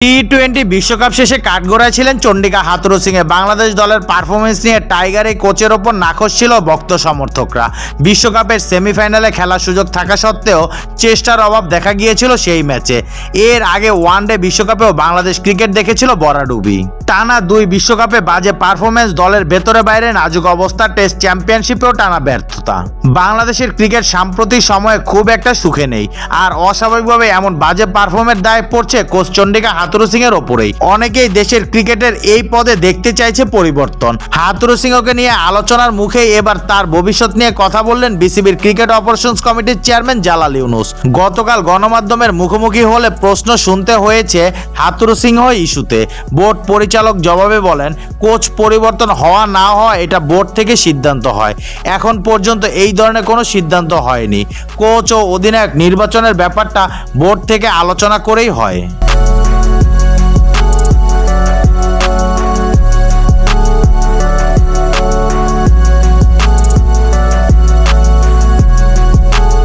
T twenty বিশ্বকাপ শেষে কাঠগোড়ায় ছিলেন চন্ডিকা হাতুরু সিং এ বাংলাদেশ দলের পারফরমেন্স নিয়ে টাইগার এই কোচের ওপর নাখোশ ছিল ভক্ত সমর্থকরা। বিশ্বকাপের সেমিফাইনালে খেলার সুযোগ থাকা সত্ত্বেও চেষ্টার অভাব দেখা গিয়েছিল সেই ম্যাচে। এর আগে ওয়ানডে বিশ্বকাপেও বাংলাদেশ ক্রিকেট দেখেছিল বরাডুবি। টানা দুই বিশ্বকাপে বাজে পারফরমেন্স দলের ভেতরে বাইরে নাজুক অবস্থা টেস্ট চ্যাম্পিয়নশিপেও টানা ব্যর্থতা। বাংলাদেশের ক্রিকেট সাম্প্রতিক সময়ে খুব একটা সুখে নেই। আর অস্বাভাবিকভাবে এমন বাজে পারফর্মের দায় পড়ছে কোচ চন্ডিকা হাতুরু সিং এর ওপরেই। অনেকেই দেশের ক্রিকেটের এই পদে দেখতে চাইছে পরিবর্তন। হাতুরু সিংহকে নিয়ে আলোচনার মুখে এবার তার ভবিষ্যৎ নিয়ে কথা বললেন বিসিবির ক্রিকেট অপারেশনস কমিটির চেয়ারম্যান জালাল ইউনুস। গতকাল গণমাধ্যমের মুখোমুখি হলে প্রশ্ন শুনতে হয়েছে হাতুরু সিংহ ইস্যুতে। বোর্ড পরিচালক জবাবে বলেন, কোচ পরিবর্তন হওয়া না হওয়া এটা বোর্ড থেকে সিদ্ধান্ত হয়। এখন পর্যন্ত এই ধরনের কোনো সিদ্ধান্ত হয়নি। কোচ ও অধিনায়ক নির্বাচনের ব্যাপারটা বোর্ড থেকে আলোচনা করেই হয়।